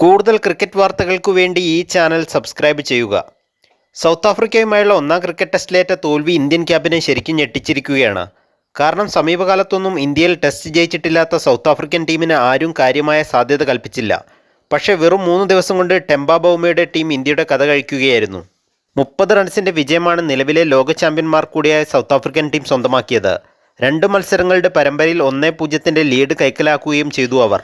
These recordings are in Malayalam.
കൂടുതൽ ക്രിക്കറ്റ് വാർത്തകൾക്കു വേണ്ടി ഈ ചാനൽ സബ്സ്ക്രൈബ് ചെയ്യുക. സൗത്ത് ആഫ്രിക്കയുമായുള്ള ഒന്നാം ക്രിക്കറ്റ് ടെസ്റ്റിലേറ്റ തോൽവി ഇന്ത്യൻ ക്യാമ്പിനെ ശരിക്കും ഞെട്ടിച്ചിരിക്കുകയാണ്. കാരണം സമീപകാലത്തൊന്നും ഇന്ത്യയിൽ ടെസ്റ്റ് ജയിച്ചിട്ടില്ലാത്ത സൗത്ത് ആഫ്രിക്കൻ ടീമിന് ആരും കാര്യമായ സാധ്യത കൽപ്പിച്ചില്ല. പക്ഷേ വെറും മൂന്ന് ദിവസം കൊണ്ട് ടെമ്പ ടീം ഇന്ത്യയുടെ കഥ കഴിക്കുകയായിരുന്നു. മുപ്പത് റൺസിന്റെ വിജയമാണ് നിലവിലെ ലോക ചാമ്പ്യന്മാർ കൂടിയായ സൗത്ത് ആഫ്രിക്കൻ ടീം സ്വന്തമാക്കിയത്. രണ്ട് മത്സരങ്ങളുടെ പരമ്പരയിൽ ഒന്നേ പൂജ്യത്തിന്റെ ലീഡ് കൈക്കലാക്കുകയും ചെയ്തു അവർ.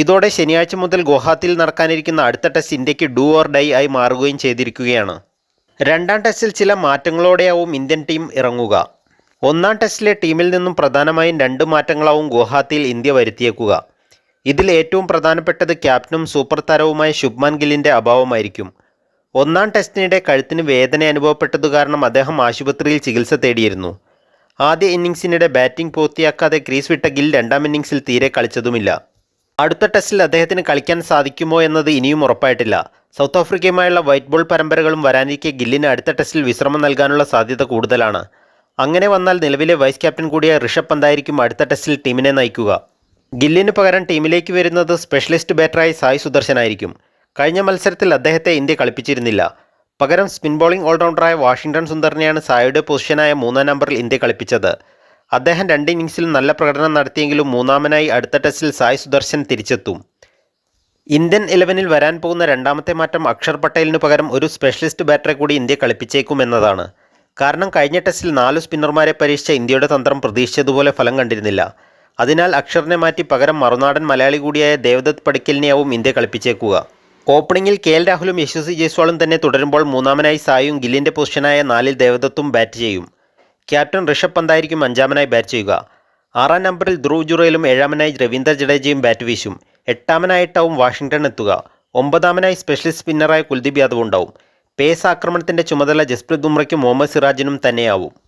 ഇതോടെ ശനിയാഴ്ച മുതൽ ഗുവാഹത്തിയിൽ നടക്കാനിരിക്കുന്ന അടുത്ത ടെസ്റ്റ് ഇന്ത്യയ്ക്ക് ഡു ഓർ ഡൈ ആയി മാറുകയും ചെയ്തിരിക്കുകയാണ്. രണ്ടാം ടെസ്റ്റിൽ ചില മാറ്റങ്ങളോടെയാവും ഇന്ത്യൻ ടീം ഇറങ്ങുക. ഒന്നാം ടെസ്റ്റിലെ ടീമിൽ നിന്നും പ്രധാനമായും രണ്ട് മാറ്റങ്ങളാവും ഗുവാഹത്തിയിൽ ഇന്ത്യ വരുത്തിയേക്കുക. ഇതിൽ ഏറ്റവും പ്രധാനപ്പെട്ടത് ക്യാപ്റ്റനും സൂപ്പർ താരവുമായ ശുഭ്മാൻ ഗില്ലിന്റെ അഭാവമായിരിക്കും. ഒന്നാം ടെസ്റ്റിനിടെ കഴുത്തിന് വേദന അനുഭവപ്പെട്ടതു കാരണം അദ്ദേഹം ആശുപത്രിയിൽ ചികിത്സ തേടിയിരുന്നു. ആദ്യ ഇന്നിങ്സിനിടെ ബാറ്റിംഗ് പൂർത്തിയാക്കാതെ ക്രീസ് വിട്ട ഗിൽ രണ്ടാം ഇന്നിംഗ്സിൽ തീരെ കളിച്ചതുമില്ല. അടുത്ത ടെസ്റ്റിൽ അദ്ദേഹത്തിന് കളിക്കാൻ സാധിക്കുമോ എന്നത് ഇനിയും ഉറപ്പായിട്ടില്ല. സൗത്ത് ആഫ്രിക്കയുമായുള്ള വൈറ്റ് ബോൾ പരമ്പരകളും വരാനിരിക്കെ ഗില്ലിന് അടുത്ത ടെസ്റ്റിൽ വിശ്രമം നൽകാനുള്ള സാധ്യത കൂടുതലാണ്. അങ്ങനെ വന്നാൽ നിലവിലെ വൈസ് ക്യാപ്റ്റൻ കൂടിയ ഋഷഭ് പന്തായിരിക്കും അടുത്ത ടെസ്റ്റിൽ ടീമിനെ നയിക്കുക. ഗില്ലിന് പകരം ടീമിലേക്ക് വരുന്നത് സ്പെഷ്യലിസ്റ്റ് ബാറ്ററായി സായ് സുദർശനായിരിക്കും കഴിഞ്ഞ മത്സരത്തിൽ അദ്ദേഹത്തെ ഇന്ത്യ കളിപ്പിച്ചിരുന്നില്ല. പകരം സ്പിൻ ബോളിംഗ് ഓൾറൗണ്ടറായ വാഷിംഗ്ടൺ സുന്ദറിനെയാണ് സായുടെ പൊസിഷനായ മൂന്നാം നമ്പറിൽ ഇന്ത്യ കളിപ്പിച്ചത്. അദ്ദേഹം രണ്ട് ഇന്നിങ്സിലും നല്ല പ്രകടനം നടത്തിയെങ്കിലും മൂന്നാമനായി അടുത്ത ടെസ്റ്റിൽ സായ് സുദർശൻ തിരിച്ചെത്തും. ഇന്ത്യൻ ഇലവനിൽ വരാൻ പോകുന്ന രണ്ടാമത്തെ മാറ്റം അക്ഷർ പട്ടേലിന് പകരം ഒരു സ്പെഷ്യലിസ്റ്റ് ബാറ്ററെ കൂടി ഇന്ത്യ കളിപ്പിച്ചേക്കും എന്നതാണ്. കാരണം കഴിഞ്ഞ ടെസ്റ്റിൽ നാല് സ്പിന്നർമാരെ പരീക്ഷിച്ച ഇന്ത്യയുടെ തന്ത്രം പ്രതീക്ഷിച്ചതുപോലെ ഫലം കണ്ടിരുന്നില്ല. അതിനാൽ അക്ഷറിനെ മാറ്റി പകരം മറുനാടൻ മലയാളി കൂടിയായ ദേവദത്ത് പടിക്കലിനെയാവും ഇന്ത്യ കളിപ്പിച്ചേക്കുക. ഓപ്പണിംഗിൽ കെ എൽ രാഹുലും യശസ്വി ജയ്സ്വാളും തന്നെ തുടരുമ്പോൾ മൂന്നാമനായി സായും ഗില്ലിന്റെ പൊസിഷനായ നാലിൽ ദേവദത്തും ബാറ്റ് ചെയ്യും. ക്യാപ്റ്റൻ ഋഷഭ് പന്തായിരിക്കും അഞ്ചാമനായി ബാറ്റ് ചെയ്യുക. ആറാം നമ്പറിൽ ധ്രുവ് ജുറയിലും ഏഴാമനായി രവീന്ദ്ര ജഡേജയും ബാറ്റ് വീശും. എട്ടാമനായിട്ടാവും വാഷിംഗ്ടൺ എത്തുക. ഒമ്പതാമനായി സ്പെഷ്യലിസ്റ്റ് സ്പിന്നറായ കുൽദീപ് യാദവ് ഉണ്ടാവും. പേസ് ആക്രമണത്തിന്റെ ചുമതല ജസ്പ്രീത് ബുംറയ്ക്കും മുഹമ്മദ് സിറാജിനും തന്നെയാവും.